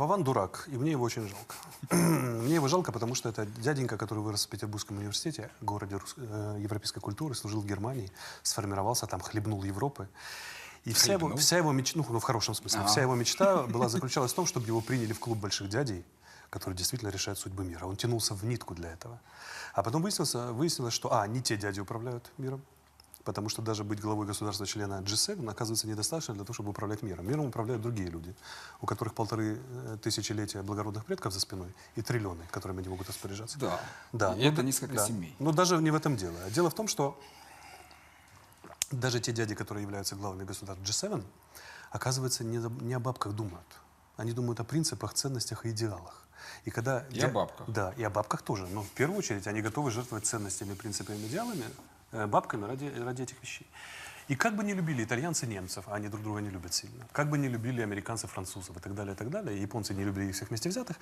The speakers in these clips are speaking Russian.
Вован дурак, и мне его очень жалко. мне его жалко, потому что это дяденька, который вырос в Петербургском университете, городе рус- э, европейской культуры, служил в Германии, сформировался там, хлебнул Европы. И вся его, вся его мечта, ну, ну, в хорошем смысле, вся его мечта была заключалась в том, чтобы его приняли в клуб больших дядей, который действительно решает судьбы мира. Он тянулся в нитку для этого. А потом выяснилось, выяснилось, что, а, не те дяди управляют миром, потому что даже быть главой государства-члена G7 оказывается недостаточно для того, чтобы управлять миром. Миром управляют другие люди, у которых полторы э, тысячелетия благородных предков за спиной и триллионы, которыми они могут распоряжаться. Да. Да, И ну это несколько да. семей. Но даже не в этом дело. Дело в том, что даже те дяди, которые являются главами государств G7, оказывается, не, не о бабках думают. Они думают о принципах, ценностях и идеалах. И, когда И о бабках. Да, и о бабках тоже. Но в первую очередь они готовы жертвовать ценностями, принципами, идеалами, бабками ради, ради этих вещей. И как бы не любили итальянцы немцев, а они друг друга не любят сильно, как бы не любили американцы французов и так далее, и так далее, японцы не любили их всех вместе взятых,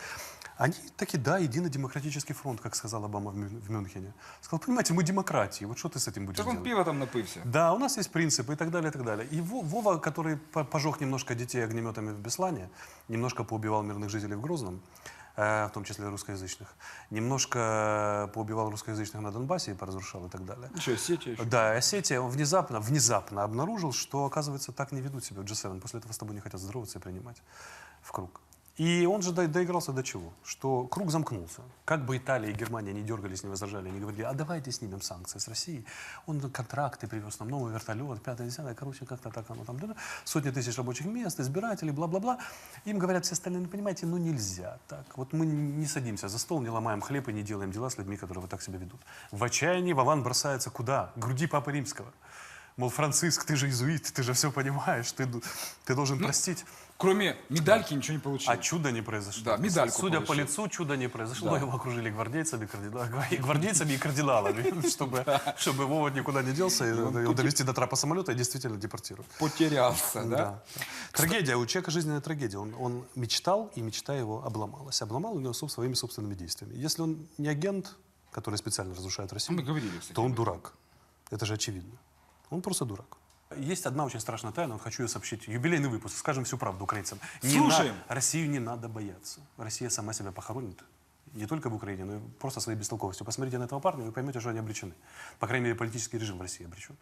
они таки, да, единый демократический фронт, как сказал Обама в Мюн- в Мюнхене. Сказал, понимаете, мы демократии, вот что ты с этим будешь Так он делать? пиво там напився. Да, у нас есть принципы и так далее, и так далее. И Во- Вова, который по- пожег немножко детей огнеметами в Беслане, немножко поубивал мирных жителей в Грозном, э, в том числе русскоязычных, немножко поубивал русскоязычных на Донбассе и поразрушал и так далее. Еще Осетия еще. Да, Осетия, он внезапно, внезапно обнаружил, что, оказывается, так не ведут себя в G7. После этого с тобой не хотят здороваться и принимать в круг. И он же до- доигрался до чего? Что круг замкнулся. Как бы Италия и Германия не дергались, не возражали, не говорили, а давайте снимем санкции с России. Он контракты привез нам, новый вертолет, пятое, десятое, короче, как-то так оно там, сотни тысяч рабочих мест, избирателей, бла-бла-бла. Им говорят все остальные, ну, понимаете, ну нельзя так. Вот мы не садимся за стол, не ломаем хлеб и не делаем дела с людьми, которые вот так себя ведут. В отчаянии Вован бросается куда? К груди Папы Римского. Мол, Франциск, ты же иезуит, ты же все понимаешь, ты, ты должен простить. Кроме медальки ничего не получил. А чудо не произошло. Да, медальку Судя по получил. лицу, чудо не произошло. Да. Его окружили гвардейцами, кардинал- и гвардейцами и кардиналами, чтобы, чтобы Вова никуда не делся, и его довести до трапа самолета и действительно депортировать. Потерялся, да? Да. Трагедия, у человека жизненная трагедия. Он, он мечтал, и мечта его обломалась. Обломал ее соб- своими собственными действиями. Если он не агент, который специально разрушает Россию, Мы говорили, то он дурак. Это же очевидно. Он просто дурак. Есть одна очень страшная тайна, вот хочу ее сообщить. Юбилейный выпуск, скажем всю правду украинцам. Не Слушаем. на- Россию не надо бояться. Россия сама себя похоронит. Не только в Украине, но и просто своей бестолковостью. Посмотрите на этого парня, и вы поймете, что они обречены. По крайней мере, политический режим в России обречен.